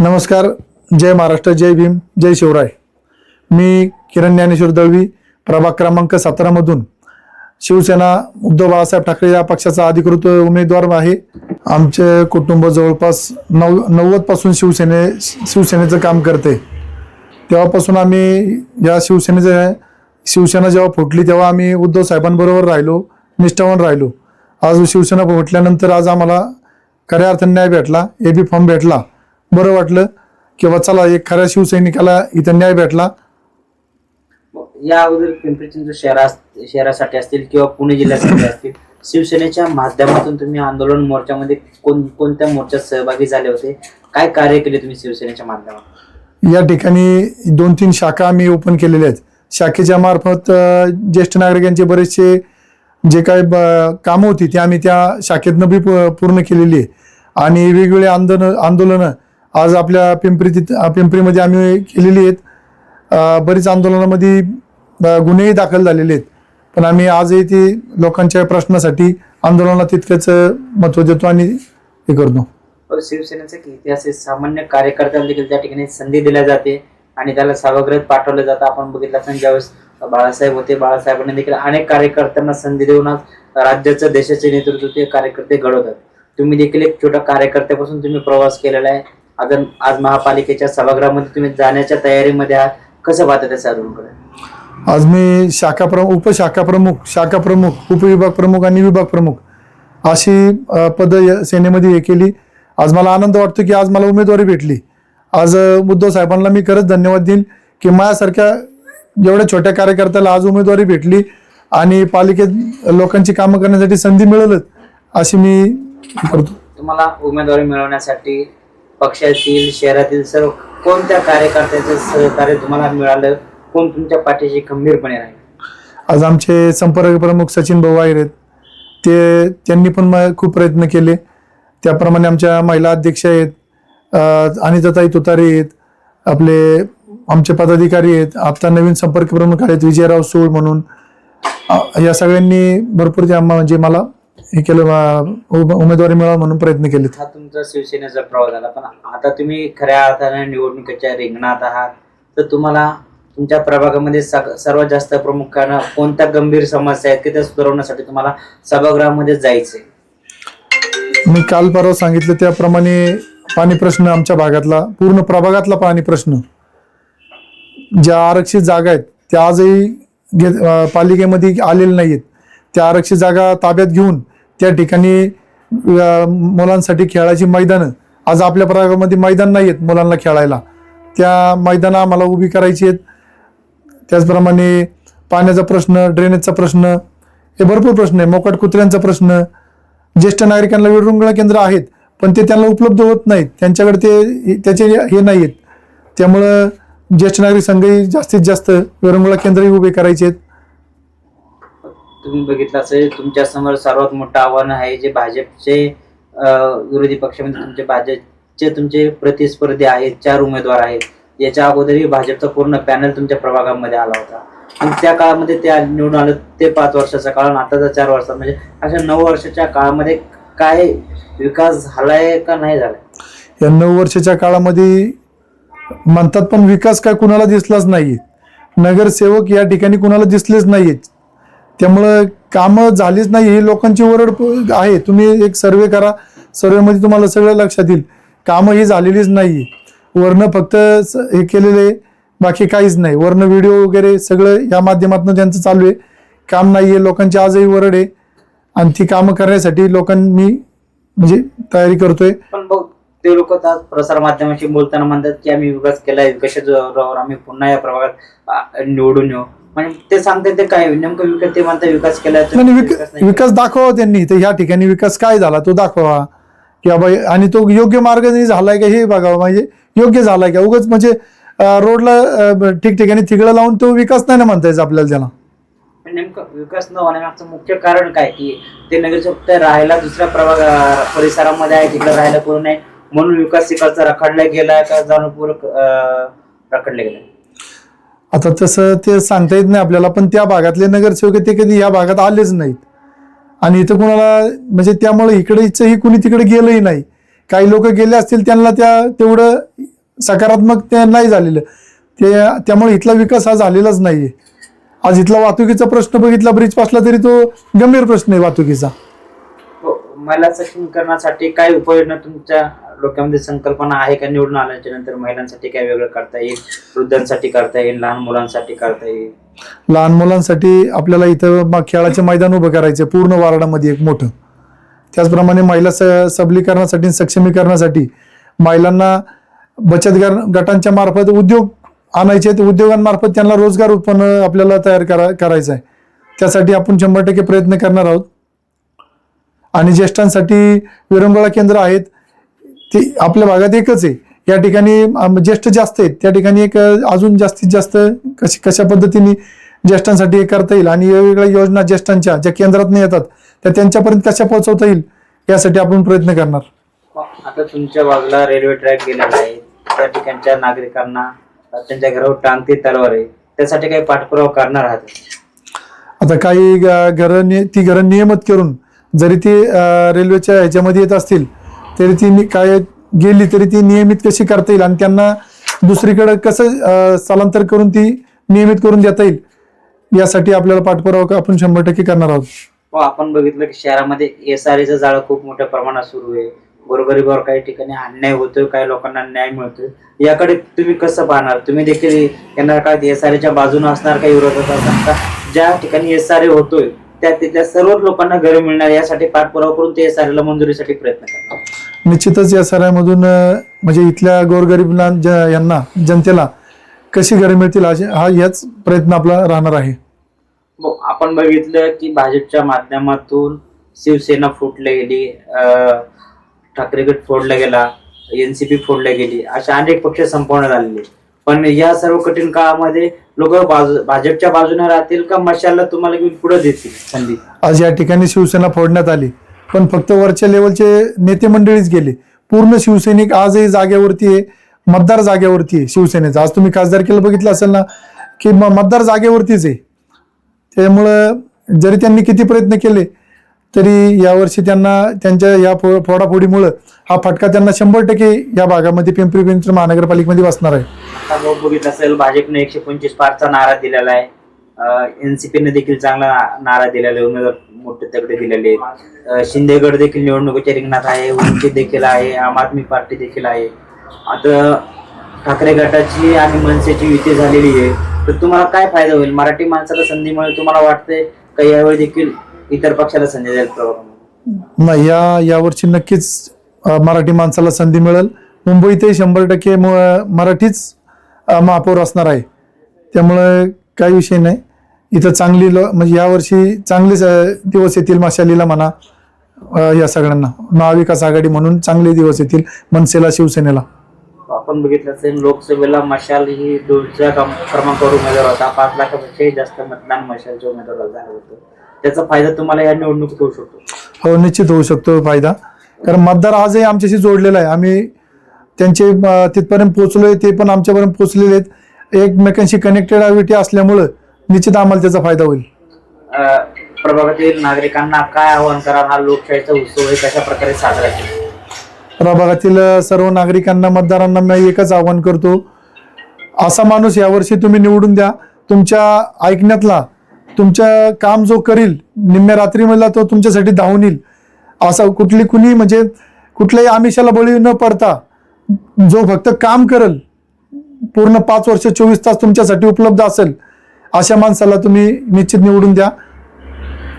नमस्कार जय महाराष्ट्र जय भीम जय शिवराय. मी किरण ज्ञानेश्वर दळवी प्रभाग क्रमांक सतरामधून शिवसेना उद्धव बाळासाहेब ठाकरे या पक्षाचा अधिकृत उमेदवार आहे. आमचे कुटुंब जवळपास नव नव्वदपासून शिवसेने शिवसेनेचं काम करते. तेव्हापासून आम्ही या शिवसेनेचं शिवसेना जेव्हा फुटली तेव्हा आम्ही उद्धव साहेबांबरोबर राहिलो निष्ठावान राहिलो. आज शिवसेना फुटल्यानंतर आज आम्हाला खऱ्या अर्थाने न्याय भेटला ए बी फॉर्म भेटला. बरं वाटलं? किंवा चला एक खऱ्या शिवसैनिकाला इथं न्याय भेटला. या अगोदर पिंपरी चिंचवड शहरा शहरासाठी असतील किंवा पुणे जिल्ह्यासाठी असतील शिवसेनेच्या माध्यमातून तुम्ही आंदोलन मोर्चामध्ये कोण कोणत्या मोर्चात सहभागी झाले होते? काय कार्य केले तुम्ही शिवसेनेच्या माध्यमातून? या ठिकाणी दोन तीन शाखा आम्ही ओपन केलेल्या आहेत. शाखेच्या मार्फत ज्येष्ठ नागरिकांचे बरेचसे जे काही ब- कामं होती ती आम्ही त्या शाखेतनं बी पूर्ण केलेली आहे. आणि वेगवेगळे आंदोलन आंदोलनं आज आपल्या पिंपरी तिथं पिंपरीमध्ये आम्ही केलेली आहेत. बरीच आंदोलनामध्ये गुन्हेही दाखल झालेले आहेत. पण आम्ही आजही ते लोकांच्या प्रश्नासाठी आंदोलनाला तितकंच महत्त्व देतो आणि हे करतो. शिवसेनेचा एक इतिहास सामान्य कार्यकर्त्याला देखील त्या ठिकाणी संधी दिल्या जाते आणि त्याला सभागृहात पाठवलं जातं. आपण बघितलं असं ज्यावेळेस बाळासाहेब होते बाळासाहेबांनी देखील अनेक कार्यकर्त्यांना संधी देऊन आज राज्याचं देशाचे नेतृत्व ते कार्यकर्ते घडवतात. तुम्ही देखील एक छोट्या कार्यकर्त्यापासून तुम्ही प्रवास केलेला आहे. अगर आज महापालिकेच्या सभागृहामध्ये तुम्ही जाण्याच्या तयारीमध्ये आहात कसं पाहता त्या साधूंकडे? आज मी शाखा प्रमुख उपशाखा प्रमुख शाखा प्रमुख उपविभाग प्रमुख आणि विभाग प्रमुख अशी पद सेनेमध्ये हे केली. आज मला आनंद वाटतो की आज मला उमेदवारी भेटली. आज उद्धव साहेबांना मी खरंच धन्यवाद देईन की माझ्यासारख्या एवढ्या छोट्या कार्यकर्त्याला आज उमेदवारी भेटली आणि पालिकेत लोकांची कामं करण्यासाठी संधी मिळेलच अशी मी करतो. तुम्हाला उमेदवारी मिळवण्यासाठी पक्षातील शहरातील सर्व कोणत्या कार्यकर्त्याचं सहकार्य तुम्हाला मिळालं? कोण तुमच्या पाठीशी खंबीरपणे राहील? आज आमचे संपर्क प्रमुख सचिन भाऊ आहेत. ते त्यांनी पण म- खूप प्रयत्न केले. त्याप्रमाणे आमच्या महिला अध्यक्ष आहेत. अनिताताई तुतारे आहेत. आपले आमचे पदाधिकारी आहेत. आता नवीन संपर्क प्रमुख आहेत. विजयराव सूळ म्हणून. या सगळ्यांनी भरपूर त्या म्हणजे मला हे केलं उम- उमेदवारी मिळावं म्हणून प्रयत्न केलेत. हा तुमचा शिवसेनेचा प्रवास झाला पण आता तुम्ही खऱ्या अर्थाने निवडणुकीच्या रिंगणात आहात. तर तुम्हाला तुमच्या प्रभागामध्ये सग- सर्वात जास्त प्रामुख्यानं कोणत्या गंभीर समस्या आहेत की त्या सुधारवण्यासाठी तुम्हाला सभागृहामध्ये जायचंय? मी काल परवा सांगितलं त्याप्रमाणे पाणी प्रश्न आमच्या भागातला पूर्ण प्रभागातला पाणी प्रश्न. ज्या आरक्षित जागा आहेत त्या आजही अं, पालिकेमध्ये आलेल्या नाहीत त्या आरक्षित जागा ताब्यात घेऊन त्या ठिकाणी मुलांसाठी खेळायची मैदानं. आज आपल्या प्रभागामध्ये मैदान नाही आहेत मुलांना खेळायला. त्या मैदानं आम्हाला उभी करायची आहेत. त्याचप्रमाणे पाण्याचा प्रश्न ड्रेनेजचा प्रश्न हे भरपूर प्रश्न आहे. मोकाट कुत्र्यांचा प्रश्न ज्येष्ठ नागरिकांना विरंगुळा केंद्र आहेत पण ते त्यांना उपलब्ध होत नाहीत. त्यांच्याकडे ते त्याचे हे नाही आहेत त्यामुळं ज्येष्ठ नागरिक संघही जास्तीत जास्त विरंगुळा केंद्रही उभे करायचे आहेत. तुम्ही बघितलं असेल तुमच्यासमोर सर्वात मोठं आव्हान आहे जे भाजपचे विरोधी पक्षामध्ये तुमचे भाजपचे तुमचे प्रतिस्पर्धी आहेत चार उमेदवार आहेत. याच्या अगोदरही भाजपचा पूर्ण पॅनल तुमच्या प्रभागामध्ये आला होता. आणि त्या काळामध्ये ते निवडून आलं ते पाच वर्षाचा काळ आणि आताचा चार वर्षाचा. म्हणजे अशा नऊ वर्षाच्या काळामध्ये काय विकास झालाय का नाही झालाय? या नऊ वर्षाच्या काळामध्ये म्हणतात पण विकास काय कुणाला दिसलाच नाही नगरसेवक या ठिकाणी कुणाला दिसलेच नाहीत त्यामुळं कामं झालीच नाही. ही लोकांची ओरड आहे. तुम्ही एक सर्वे करा. सर्वेमध्ये तुम्हाला सगळं लक्षात येईल. कामं ही झालेलीच नाही. वरनं फक्त हे केलेले बाकी काहीच नाही. वरनं व्हिडिओ वगैरे सगळं या माध्यमातून त्यांचं चालू आहे. काम नाही आहे लोकांची आजही वरड आहे. आणि ती कामं करण्यासाठी लोकांनी म्हणजे तयारी करतोय. पण बघ ते लोक प्रसार माध्यमाशी बोलताना म्हणतात की आम्ही विकास केलाय. विकासाच्या जोरावर आम्ही पुन्हा या प्रभागात निवडून येऊ. म्हणजे ते सांगते ते काय नेमकं विकास ते म्हणतात विकास केलाय तर नाही, विकास दाखवा त्यांनी. तर ह्या ठिकाणी विकास काय झाला तो दाखवा. की बाबा आणि तो योग्य मार्गाने झालाय का हे बघावं. म्हणजे योग्य झालाय का? उगाच म्हणजे अं, रोडला अं, ठिकठिकाणी तिकडं लावून तो विकास नाही ना म्हणता यायचा आपल्याला त्याला. पण नेमकं विकास न होण्यामागचं मुख्य कारण काय? की ते नगरसेवक ते राहायला दुसऱ्या प्रभाग अं, परिसरामध्ये आहे तिकडे राहायला पूर्ण नाही. म्हणून विकास तिकडचा रखडला गेला का? जाणूनपूर्वक अं, रखडला गेला आता तसं ते सांगता येत नाही आपल्याला पण त्या भागातले नगरसेवक ते कधी या भागात आलेच नाहीत. आणि इथं कुणाला म्हणजे त्यामुळे इकडेचंही कुणी तिकडे गेलंही नाही. काही लोक गेले असतील त्यांना त्या तेवढं सकारात्मक ते नाही झालेलं. ते त्यामुळे इथला विकास हा झालेलाच नाहीये. आज इथला वाहतुकीचा प्रश्न बघितला ब्रिज पासला तरी तो गंभीर प्रश्न आहे वाहतुकीचा. हो, मला सक्षम करण्यासाठी काय उपाययोजना तुमच्या डोक्यामध्ये संकल्पना आहे का निवडून आल्याच्यानंतर महिलांसाठी काय वेगळं करता येईल? वृद्धांसाठी करता येईल लहान मुलांसाठी करता येईल? लहान मुलांसाठी आपल्याला इथं खेळाचे मैदान उभं करायचे पूर्ण वार्डामध्ये एक मोठं. त्याचप्रमाणे महिला स सबलीकरणासाठी सक्षमीकरणासाठी महिलांना बचत गट गटांच्या मार्फत उद्योग आणायचे आहेत. उद्योगांमार्फत त्यांना रोजगार उत्पन्न आपल्याला तयार करा करायचं आहे त्यासाठी आपण शंभर टक्के प्रयत्न करणार आहोत. आणि ज्येष्ठांसाठी विरंगुळा केंद्र आहेत. ते आपल्या भागात एकच आहे. या ठिकाणी ज्येष्ठ जास्त आहेत. त्या ठिकाणी एक अजून जास्तीत जास्त कशी कशा पद्धतीने ज्येष्ठांसाठी हे करता येईल? आणि वेगवेगळ्या योजना ज्येष्ठांच्या ज्या केंद्रात येतात त्या त्यांच्यापर्यंत कशा पोहोचवता येईल? यासाठी आपण प्रयत्न करणार. आता तुमच्या बाजूला रेल्वे ट्रॅक गेलेला आहे. त्या ठिकाणच्या नागरिकांना त्यांच्या घरावर टांगती तलवार आहे. त्यासाठी काही पाठपुरावा करणार आहात? आता काही घरं ती घरं नियमित करून जरी ती रेल्वेच्या ह्याच्यामध्ये येत असतील तरी ती मी काय गेली तरी ती नियमित कशी करता येईल? आणि त्यांना दुसरीकडे कसं स्थलांतर करून ती नियमित करून देता येईल? यासाठी आपल्याला पाठपुरावा आपण शंभर टक्के करणार आहोत. हो, आपण बघितलं की शहरामध्ये एस आर चं जाळं खूप मोठ्या प्रमाणात सुरू आहे. गोरगरिबावर काही ठिकाणी अन्याय होतोय काही लोकांना न्याय मिळतोय. याकडे तुम्ही कसं पाहणार? तुम्ही देखील येणार काळात एस आर च्या बाजूने असणार काही विरोधात असणार का? ज्या ठिकाणी एस आर होतोय त्या तिथल्या सर्व लोकांना घरे मिळणार यासाठी पाठपुरावा करून ते एस आर ला मंजुरीसाठी प्रयत्न करणार निश्चितच या सरामधून म्हणजे इथल्या गोरगरीब यांना जनतेला कशी घरे मिळतील हा याच प्रयत्न आपला राहणार आहे. हो, आपण बघितलं की भाजपच्या माध्यमातून शिवसेना फुटली गेली ठाकरे गट फोडला गेला एनसीपी फोडल्या गेली अशा अनेक पक्ष संपवण्यात आलेले पण या सर्व कठीण काळामध्ये लोक भाजपच्या बाजूने राहतील का मशाला तुम्हाला घेऊन पुढे देतील संधी? आज या ठिकाणी शिवसेना फोडण्यात आली पण फक्त वरच्या लेवलचे नेते मंडळीच गेले. पूर्ण शिवसैनिक आजही जागेवरती आहे मतदार जागेवरती आहे शिवसेनेचा. आज तुम्ही खासदार केलं बघितलं असेल ना की मतदार जागेवरतीच आहे. त्यामुळं जरी त्यांनी किती प्रयत्न केले तरी यावर्षी त्यांना त्यांच्या या फो फोडाफोडीमुळं हा फटका त्यांना शंभर टक्के या भागामध्ये पिंपरी चिंचवड महानगरपालिकेमध्ये बसणार आहे. आता बघितलं असेल भाजपने एकशे पंचवीस पारचा नारा दिलेला आहे. एनसीपीने देखील चांगला नारा दिलेला आहे उमेदवार मोठे तगडे दिलेले आहेत. शिंदेगड देखील निवडणुकीच्या रिंगणात आहे वंचित देखील आहे आम आदमी पार्टी देखील आहे. आता ठाकरे गटाची आणि मनसेची युती झालेली आहे तर तुम्हाला काय फायदा होईल? मराठी माणसाला संधी मिळेल तुम्हाला वाटतंय का यावेळी देखील इतर पक्षाला संधी जाईल प्रभागामध्ये नाही या यावर्षी नक्कीच मराठी माणसाला संधी मिळेल. मुंबईतही शंभर टक्के मराठीच महापौर असणार आहे. त्यामुळं काही विषय नाही. इथं चांगली म्हणजे यावर्षी चांगलेच अ, दिवस येतील मशालीला म्हणा या सगळ्यांना. महाविकास आघाडी म्हणून चांगले दिवस येतील मनसेला शिवसेनेला. आपण बघितलं असेल लोकसभेला मशाल ही दोनच्या क्रम- क्रमांकावर उमेदवार होता. पाच लाखापेक्षाही जास्त मतदान मशालच्या उमेदवाराला झालं होतं. त्याचा फायदा तुम्हाला या निवडणुकीत होऊ शकतो. हो निश्चित होऊ शकतो फायदा. कारण मतदार आजही आमच्याशी जोडलेला आहे. आम्ही त्यांचे तिथपर्यंत पोहोचलोय ते पण आमच्यापर्यंत पोहोचलेले आहेत. एकमेकांशी कनेक्टेड असल्यामुळं निश्चित आम्हाला त्याचा फायदा होईल. प्रभागातील नागरिकांना काय आवाहन करा हा लोकशाहीचा उत्सव आहे कशा प्रकारे साजरा केला? प्रभागातील सर्व नागरिकांना मतदारांना मी एकच आवाहन करतो. असा माणूस यावर्षी तुम्ही निवडून द्या. तुमच्या ऐकण्यातला तुमच्या काम जो करील निम्म्या रात्रीमधला तो तुमच्यासाठी धावून येईल. असा कुठली कुणी म्हणजे कुठल्याही आमिषाला बळी न पडता जो फक्त काम करल पूर्ण पाच वर्ष चोवीस तास तुमच्यासाठी उपलब्ध असेल अशा माणसाला तुम्ही निश्चित निवडून द्या.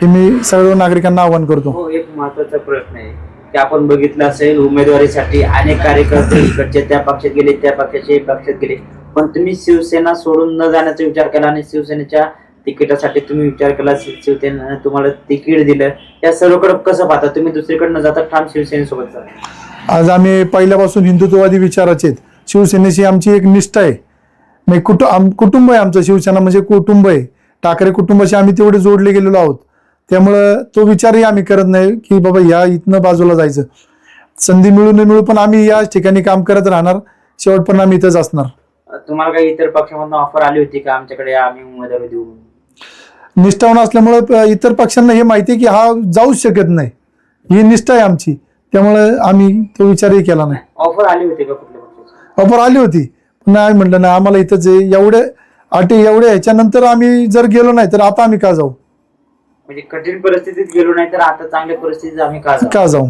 हे मी सर्व नागरिकांना आवाहन करतो. हो एक महत्त्वाचा प्रश्न आहे की आपण बघितलं असेल उमेदवारीसाठी अनेक कार्यकर्ते इकडचे त्या पक्षात गेले त्या पक्षाचे पक्षात गेले. पण तुम्ही शिवसेना सोडून न जाण्याचा विचार केला आणि शिवसेनेच्या तिकिटासाठी तुम्ही विचार केला शिवसेनेनं तुम्हाला तिकीट दिलं. या सर्वकडे कसं पाहता? तुम्ही दुसरीकडे न जाता ठाम शिवसेनेसोबत जा आज आम्ही पहिल्यापासून हिंदुत्ववादी विचाराचे आहेत. शिवसेनेशी आमची एक निष्ठा आहे. म्हणजे कुटु आम कुटुंब आहे आमचं शिवसेना म्हणजे कुटुंब आहे. ठाकरे कुटुंबाशी आम्ही तेवढे जोडले गेलेलो आहोत. त्यामुळं तो विचारही आम्ही करत नाही की बाबा या इथनं बाजूला जायचं. संधी मिळू न मिळू पण आम्ही या ठिकाणी काम करत राहणार. शेवटपर्यंत आम्ही इथंच असणार. तुम्हाला काही इतर पक्षामधून ऑफर आली होती का? आमच्याकडे आम्ही उमेदवारी देऊ? निष्ठावान असल्यामुळे इतर पक्षांना हे माहिती आहे की हा जाऊच शकत नाही. ही निष्ठा आहे आमची. त्यामुळे आम्ही तो विचारही केला नाही. ऑफर आली होती का कुठल्या पक्षाची? ऑफर आली होती. पण नाही म्हटलं नाही आम्हाला इथंच आहे एवढे अटी एवढे ह्याच्यानंतर आम्ही जर गेलो नाही तर आता आम्ही का जाऊ? म्हणजे कठीण परिस्थितीत गेलो नाही तर आता चांगल्या परिस्थितीत आम्ही का जाऊ? का जाऊ?